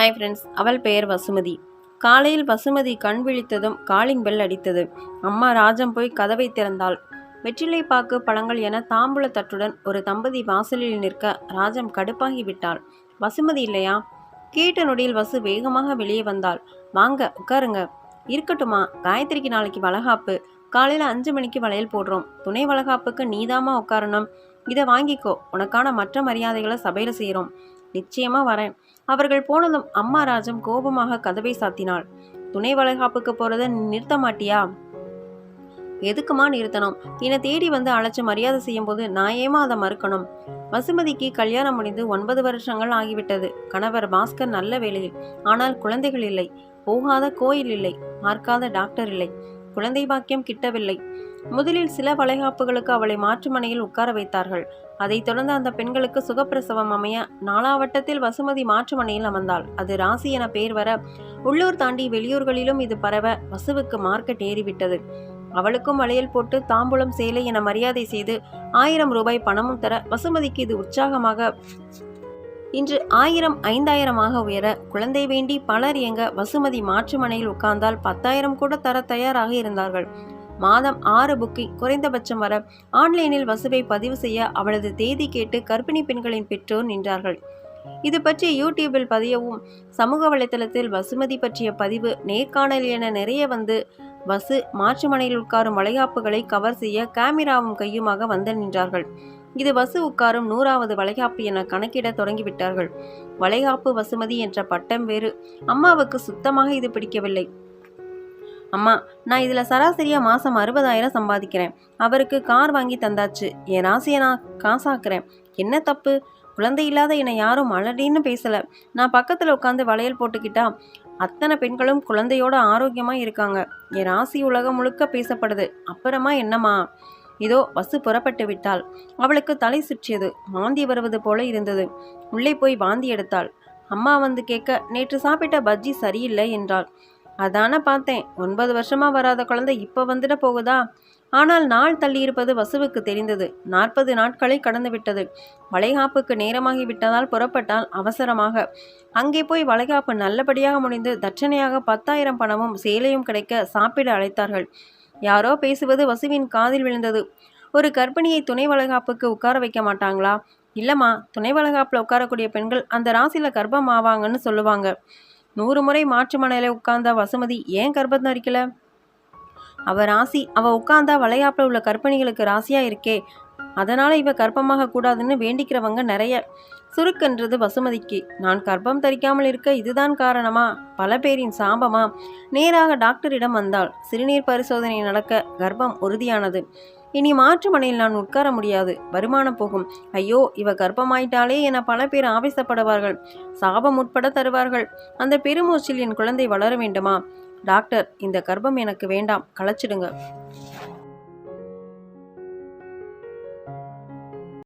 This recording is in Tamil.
ஹாய் ஃப்ரெண்ட்ஸ் அவள் பெயர் வசுமதி. காலையில் வசுமதி கண் விழித்ததும் காலிங் பெல் அடித்தது. அம்மா ராஜம் போய் கதவை திறந்தாள். வெற்றிலை பாக்கு பழங்கள் என தாம்பூல தட்டுடன் ஒரு தம்பதி வாசலில் நிற்க ராஜம் கடுப்பாகி விட்டாள். வசுமதி இல்லையா? கேட்ட நொடியில் வசு வேகமாக வெளியே வந்தாள். வாங்க உட்காருங்க. இருக்கட்டுமா காயத்ரிக்கு நாளைக்கு வளகாப்பு. காலையில் அஞ்சு மணிக்கு வளையல் போடுறோம். துணை வளகாப்புக்கு நீதாமா உட்காரணும். இதை வாங்கிக்கோ. உனக்கான மற்ற மரியாதைகளை சபையில் செய்கிறோம் நிச்சயமா வரேன். அவர்கள் போனதும் அம்மா ராஜம் கோபமாக கதவை சாத்தினாள். துணை வளகாப்புக்கு போறத நிறுத்த மாட்டியா? எதுக்குமா நிறுத்தணும்? என்னை தேடி வந்து அழைச்சி மரியாதை செய்யும் போது நான் ஏமா அதை மறுக்கணும்? வசுமதிக்கு கல்யாணம் முடிந்து ஒன்பது வருஷங்கள் ஆகிவிட்டது. கணவர் பாஸ்கர் நல்ல வேலையில் ஆனால் குழந்தைகள் இல்லை. போகாத கோயில் இல்லை. பார்க்காத டாக்டர் இல்லை. குழந்தை பாக்கியம் கிட்டவில்லை. முதலில் சில வளைகாப்புகளுக்கு அவளை மாற்றுமனையில் உட்கார வைத்தார்கள். அதைத் தொடர்ந்து அந்த பெண்களுக்கு சுகப்பிரசவம் அமைய நாலாவட்டத்தில் வசுமதி மாற்றுமனையில் அமர்ந்தாள். அது ராசி என பெயர் வர உள்ளூர் தாண்டி வெளியூர்களிலும் இது பரவ வசுவுக்கு மார்க்கெட் ஏறிவிட்டது. அவளுக்கும் வளையல் போட்டு தாம்பூலம் சேலை என மரியாதை செய்து ஆயிரம் ரூபாய் பணமும் தர வசுமதிக்கு இது உற்சாகமாக இன்று ஆயிரம் ஐந்தாயிரமாக உயர குழந்தை வேண்டி பலர் இயங்க வசுமதி மாற்றுமனையில் உட்கார்ந்தால் பத்தாயிரம் கூட தர தயாராக இருந்தார்கள். மாதம் ஆறு புக்கிங் குறைந்தபட்சம் வர ஆன்லைனில் வசுவை பதிவு செய்ய அவளது தேதி கேட்டு கர்ப்பிணி பெண்களின் பெற்றோர் நின்றார்கள். இது பற்றி யூடியூபில் பதியவும் சமூக வலைதளத்தில் வசுமதி பற்றிய பதிவு நேர்காணல் என நிறைய வந்து வசு மாற்றுமனையில் உட்காரும் வளைகாப்புகளை கவர் செய்ய கேமராவும் கையுமாக வந்து நின்றார்கள். இது வசு உட்காரும் நூறாவது வளைகாப்பு என கணக்கிட தொடங்கிவிட்டார்கள். வளைகாப்பு வசுமதி என்ற பட்டம் வேறு. அம்மாவுக்கு சுத்தமாக இது பிடிக்கவில்லை. அம்மா நான் இதில் சராசரியாக மாதம் அறுபதாயிரம் சம்பாதிக்கிறேன். அவருக்கு கார் வாங்கி தந்தாச்சு. என் ராசியை நான் காசாக்குறேன். என்ன தப்பு? குழந்தை இல்லாத என்னை யாரும் அலடின்னு பேசலை. நான் பக்கத்தில் உட்காந்து வளையல் போட்டுக்கிட்டா அத்தனை பெண்களும் குழந்தையோட ஆரோக்கியமாக இருக்காங்க. என் ராசி உலகம் முழுக்க பேசப்படுது. அப்புறமா என்னம்மா? இதோ பஸ்ஸு புறப்பட்டு விட்டாள். அவளுக்கு தலை சுற்றியது. வாந்தி வருவது போல இருந்தது. உள்ளே போய் வாந்தி எடுத்தாள். அம்மா வந்து கேட்க நேற்று சாப்பிட்ட பஜ்ஜி சரியில்லை என்றாள். அதான பார்த்தேன். ஒன்பது வருஷமா வராத குழந்தை இப்போ வந்துட போகுதா? ஆனால் நாள் தள்ளியிருப்பது வசுவுக்கு தெரிந்தது. நாற்பது நாட்களை கடந்து விட்டது. வளைகாப்புக்கு நேரமாகி விட்டதால் புறப்பட்டால் அவசரமாக. அங்கே போய் வளைகாப்பு நல்லபடியாக முடிந்து தட்சணையாக பத்தாயிரம் பணமும் சேலையும் கிடைக்க சாப்பிட அழைத்தார்கள். யாரோ பேசுவது வசுவின் காதில் விழுந்தது. ஒரு கர்ப்பிணியை துணை வளைகாப்புக்கு உட்கார வைக்க மாட்டாங்களா? இல்லைம்மா துணை வளைகாப்பில் உட்காரக்கூடிய பெண்கள் அந்த ராசியில் கர்ப்பம் ஆவாங்கன்னு சொல்லுவாங்க. நூறு முறை மாற்று மனையில் உட்கார்ந்த வசுமதி ஏன் கர்ப்பம் தரிக்கல அவ ராசி அவ உட்கார்ந்தா வளையாப்பில் உள்ள கர்ப்பிணிகளுக்கு ராசியா இருக்கே. அதனால இவ கர்ப்பமாக கூடாதுன்னு வேண்டிக்கிறவங்க நிறைய. சுருக்கன்றது வசுமதிக்கு. நான் கர்ப்பம் தரிக்காமல் இருக்க இதுதான் காரணமா? பல பேரின் சாபமா? நேராக டாக்டரிடம் வந்தாள். சிறுநீர் பரிசோதனை நடக்க கர்ப்பம் உறுதியானது. இனி மாற்றுமனையில் நான் உட்கார முடியாது. வருமானம் போகும். ஐயோ இவ கர்ப்பமாயிட்டாலே என பல பேர் ஆவேசப்படுவார்கள். சாபம் உட்பட தருவார்கள். அந்த பெருமூச்சில் என் குழந்தை வளர வேண்டுமா? டாக்டர் இந்த கர்ப்பம் எனக்கு வேண்டாம். களைச்சிடுங்க.